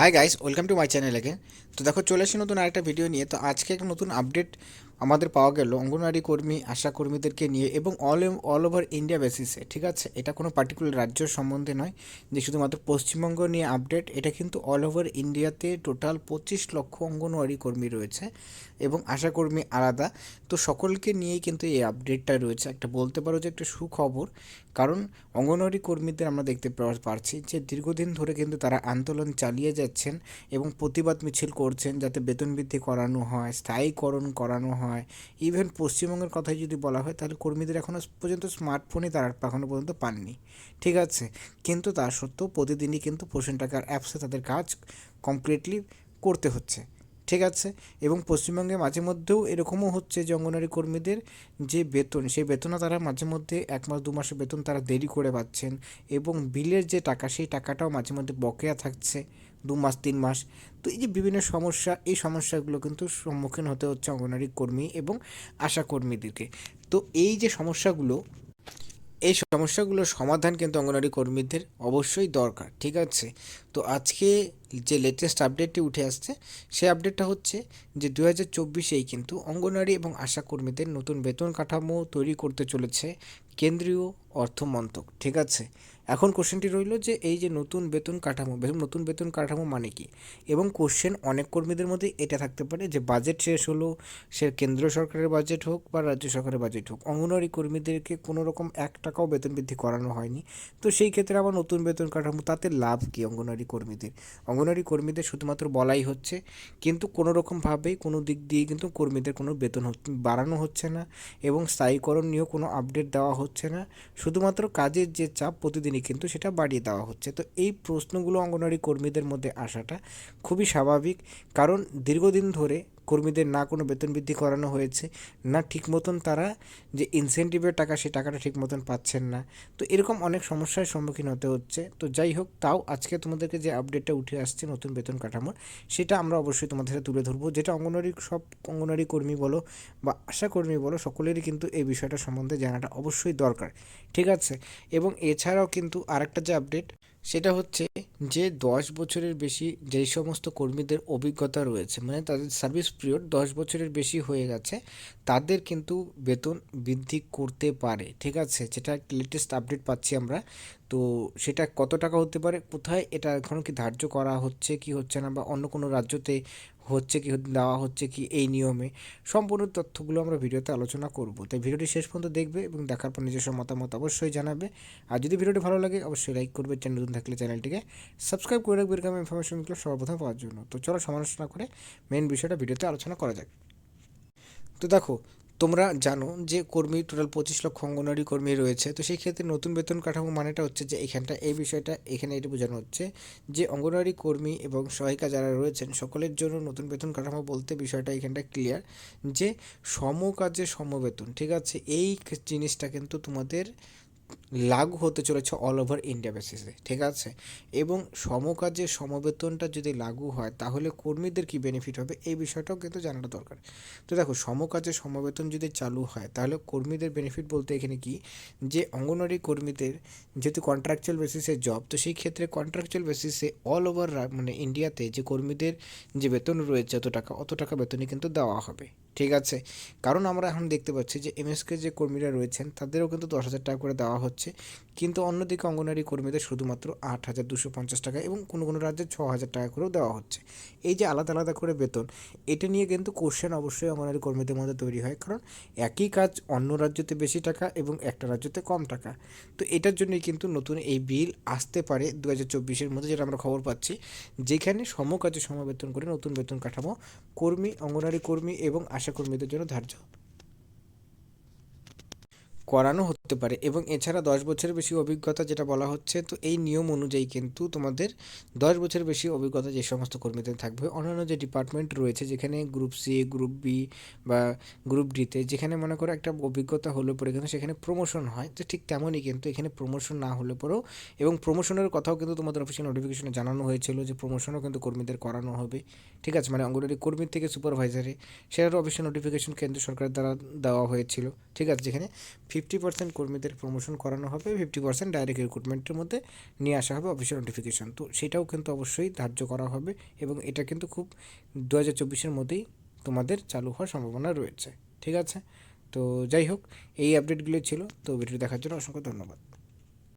Hi guys welcome to my channel again তো দেখো, চলে এসে নতুন আরেকটা ভিডিও নিয়ে। তো আজকে একটা নতুন আপডেট আমাদের পাওয়া গেল অঙ্গনওয়াড়ি কর্মী, আশা কর্মীদেরকে নিয়ে এবং অল অল ওভার ইন্ডিয়া বেসিসে ঠিক আছে? এটা কোনো পার্টিকুলার রাজ্য সম্বন্ধে নয়, যে শুধুমাত্র পশ্চিমবঙ্গ নিয়ে আপডেট এটা কিন্তু অল ওভার ইন্ডিয়াতে টোটাল পঁচিশ লক্ষ অঙ্গনওয়াড়ি কর্মী রয়েছে এবং আশা কর্মী আলাদা। তো সকলকে নিয়েই কিন্তু এই আপডেটটা রয়েছে। একটা বলতে পারো যে একটা সুখবর, কারণ অঙ্গনওয়াড়ি কর্মীদের আমরা দেখতে পারছি যে দীর্ঘদিন ধরে কিন্তু তারা আন্দোলন চালিয়ে যাচ্ছেন এবং প্রতিবাদ মিছিল করছেন যাতে বেতন বৃদ্ধি করানো হয়, স্থায়ীকরণ করানো হয়। ইভেন পশ্চিমবঙ্গের কথাই যদি বলা হয়, তাহলে কর্মীদের এখনও পর্যন্ত স্মার্টফোনই তারা এখনও পর্যন্ত পাননি। ঠিক আছে? কিন্তু তা সত্ত্বেও প্রতিদিনই কিন্তু পোষণ টাকার অ্যাপসে তাদের কাজ কমপ্লিটলি করতে হচ্ছে। ঠিক আছে? এবং পশ্চিমবঙ্গে মাঝে মধ্যেও এরকমও হচ্ছে যে অঙ্গনওয়াড়ি কর্মীদের যে বেতন, সেই বেতনও তারা মাঝে মধ্যে এক মাস, দু মাসের বেতন তারা দেরি করে পাচ্ছেন এবং বিলের যে টাকা, সেই টাকাটাও মাঝে মধ্যে বকেয়া থাকছে দু মাস, তিন মাস। তো এই যে বিভিন্ন সমস্যা, এই সমস্যাগুলো কিন্তু সম্মুখীন হতে হচ্ছে অঙ্গনওয়াড়ি কর্মী এবং আশা কর্মীদেরকে। তো এই যে সমস্যাগুলো এই সমস্যাগুলো সমাধান কিন্তু অঙ্গনওয়াড়ি কর্মীদের অবশ্যই দরকার, ঠিক আছে? তো আজকে যে লেটেস্ট আপডেটটি উঠে আসছে সেই আপডেটটা হচ্ছে যে দু হাজার চব্বিশেই কিন্তু অঙ্গনওয়াড়ি এবং আশা কর্মীদের নতুন বেতন কাঠামো তৈরি করতে চলেছে কেন্দ্রীয় অর্থমন্ত্রক, ঠিক আছে? এখন কোশ্চেনটি রইল যে এই যে নতুন বেতন কাঠামো নতুন বেতন কাঠামো মানে কি? এবং কোশ্চেন অনেক কর্মীদের মধ্যে এটা থাকতে পারে যে বাজেট শেষ হলো, সে কেন্দ্র সরকারের বাজেট হোক বা রাজ্য সরকারের বাজেট হোক, অঙ্গনওয়াড়ি কর্মীদেরকে কোনো রকম এক টাকাও বেতন বৃদ্ধি করানো হয়নি। তো সেই ক্ষেত্রে আবার নতুন বেতন কাঠামো, তাতে লাভ কী অঙ্গনওয়াড়ি কর্মীদের? অঙ্গনওয়াড়ি কর্মীদের শুধুমাত্র বলাই হচ্ছে, কিন্তু কোনো রকমভাবেই কোনো দিক দিয়ে কিন্তু কর্মীদের কোনো বেতন বাড়ানো হচ্ছে না এবং স্থায়ীকরণ নিয়েও কোনো আপডেট দেওয়া হচ্ছে না। শুধুমাত্র কাজের যে চাপ প্রতিদিনই কিন্তু সেটা বাড়িয়ে দেওয়া হচ্ছে। তো এই প্রশ্নগুলো অঙ্গনওয়াড়ি কর্মীদের মধ্যে আসাটা খুবই স্বাভাবিক। কারণ দীর্ঘদিন ধরে কর্মীদের না কোনো বেতন বৃদ্ধি করানো হয়েছে, না ঠিক মতন তারা যে ইনসেন্টিভের টাকা সেই টাকাটা ঠিক মতন পাচ্ছেন না। তো এরকম অনেক সমস্যার সম্মুখীন হতে হচ্ছে। তো যাই হোক, তাও আজকে তোমাদেরকে যে আপডেটটা উঠে আসছে নতুন বেতন কাঠামোর, সেটা আমরা অবশ্যই তোমাদের সাথে তুলে ধরবো। যেটা অঙ্গনওয়াড়ি, সব অঙ্গনওয়াড়ি কর্মী বলো বা আশা কর্মী বলো, সকলেরই কিন্তু এই বিষয়টা সম্বন্ধে জানাটা অবশ্যই দরকার। ঠিক আছে? এবং এছাড়াও কিন্তু আরেকটা যে আপডেট সেটা হচ্ছে যে দশ বছরের বেশি যেই সমস্ত কর্মীদের অভিজ্ঞতা রয়েছে মানে তাদের সার্ভিস পিরিয়ড দশ বছরের বেশি হয়ে গেছে, তাদের কিন্তু বেতন বৃদ্ধি করতে পারে। ঠিক আছে? যেটা লেটেস্ট আপডেট পাচ্ছি আমরা। তো সেটা কত টাকা হতে পারে? কোথায় এটা এখনও কি ধার্য করা হচ্ছে, কি হচ্ছে না? বা অন্য কোনো রাজ্যতে হচ্ছে কি, দেওয়া হচ্ছে কি এই নিয়মে? সম্পূর্ণ তথ্যগুলো আমরা ভিডিওতে আলোচনা করব। তাই ভিডিওটি শেষ পর্যন্ত দেখবে এবং দেখার পর নিজস্ব মতামত অবশ্যই জানাবে। আর যদি ভিডিওটি ভালো লাগে, অবশ্যই লাইক করবে। চ্যানেল নতুন থাকলে চ্যানেলটিকে সাবস্ক্রাইব করে রাখবে, এরকম ইনফরমেশনগুলো সর্বপ্রথম পাওয়ার জন্য। তো চলো সমালোচনা করে মেন বিষয়টা ভিডিওতে আলোচনা করা যাক। তো দেখো তোমরা জানো যে কর্মী টোটাল পঁচিশ লক্ষ অঙ্গনওয়াড়ি কর্মী রয়েছে, তো সেই ক্ষেত্রে নতুন বেতন কাঠামো মানেটা হচ্ছে যে এখানটা, এই বিষয়টা এখানে এটা বোঝানো হচ্ছে যে অঙ্গনওয়াড়ি কর্মী এবং সহায়িকা যারা রয়েছেন সকলের জন্য নতুন বেতন কাঠামো বলতে বিষয়টা এখানটা ক্লিয়ার যে সম কাজে সমবেতন, ঠিক আছে? এই জিনিসটা কিন্তু তোমাদের লাগু হতে চলেছে অল ওভার ইন্ডিয়া বেসিসে ঠিক আছে? এবং সমকাজে সমবেতনটা যদি লাগু হয়, তাহলে কর্মীদের কি বেনিফিট হবে? এই বিষয়টাও কিন্তু জানাটা দরকার। তো দেখো সমকাজে সমবেতন যদি চালু হয়, তাহলে কর্মীদের বেনিফিট বলতে এখানে কি? যে অঙ্গনওয়াড়ি কর্মীদের যেহেতু কন্ট্রাকচুয়াল বেসিসে জব তো সেই ক্ষেত্রে কন্ট্রাকচুয়াল বেসিসে অল ওভার মানে ইন্ডিয়াতে যে কর্মীদের যে বেতন রয়েছে অত টাকা অত টাকা বেতনই কিন্তু দেওয়া হবে। ঠিক আছে। কারণ আমরা এখন দেখতে পাচ্ছি যে এমএসকে যে কর্মীরা রয়েছেন, তাদেরও কিন্তু দশ হাজার টাকা করে দেওয়া হচ্ছে। কিন্তু অন্যদিকে অঙ্গনওয়াড়ি কর্মীদের শুধুমাত্র আট হাজার দুশো পঞ্চাশ টাকা এবং কোনো কোনো রাজ্যে ছ হাজার টাকা করেও দেওয়া হচ্ছে। এই যে আলাদা আলাদা করে বেতন, এটা নিয়ে কিন্তু কোশ্চেন অবশ্যই অঙ্গনওয়াড়ি কর্মীদের মধ্যে তৈরি হয়। কারণ একই কাজ অন্য রাজ্যতে বেশি টাকা এবং একটা রাজ্যতে কম টাকা। তো এটার জন্যই কিন্তু নতুন এই বিল আসতে পারে দু হাজার চব্বিশের মধ্যে যেটা আমরা খবর পাচ্ছি। যেখানে সমকাজে সমবেতন করে নতুন বেতন কাঠামো, কর্মী, অঙ্গনওয়াড়ি কর্মী এবং আশা কর্মীদের জন্য ধার্য। করানো হতে পারে। এবং এছাড়া দশ বছরের বেশি অভিজ্ঞতা যেটা বলা হচ্ছে, তো এই নিয়ম অনুযায়ী কিন্তু তোমাদের দশ বছরের বেশি অভিজ্ঞতা যে সমস্ত কর্মীদের থাকবে, অন্যান্য যে ডিপার্টমেন্ট রয়েছে, যেখানে গ্রুপ সি গ্রুপ বি বা গ্রুপ ডিতে যেখানে মনে করো একটা অভিজ্ঞতা হলে পরে কিন্তু সেখানে প্রমোশন হয়, তো ঠিক তেমনই কিন্তু এখানে প্রমোশন না হলে পরেও এবং প্রমোশনের কথাও কিন্তু তোমাদের অফিসিয়াল নোটিফিকেশনে জানানো হয়েছিল যে প্রমোশনও কিন্তু কর্মীদের করানো হবে। ঠিক আছে? মানে অঙ্গনওয়াড়ি কর্মীর থেকে সুপারভাইজারে সেটারও অফিসিয়াল নোটিফিকেশন কেন্দ্র সরকারের দ্বারা দেওয়া হয়েছিল। ঠিক আছে? যেখানে ফিফটি পার্সেন্ট কর্মীদের প্রমোশন করানো হবে ফিফটি পার্সেন্ট ডাইরেক্ট রিক্রুটমেন্টের মধ্যে নিয়ে আসা হবে অফিসিয়াল নোটিফিকেশান তো সেটাও কিন্তু অবশ্যই ধার্য করা হবে এবং এটা কিন্তু খুব দু হাজার চব্বিশের মধ্যেই তোমাদের চালু হওয়ার সম্ভাবনা রয়েছে। ঠিক আছে? তো যাই হোক, এই আপডেটগুলো ছিল। তো ভিডিও দেখার জন্য অসংখ্য ধন্যবাদ।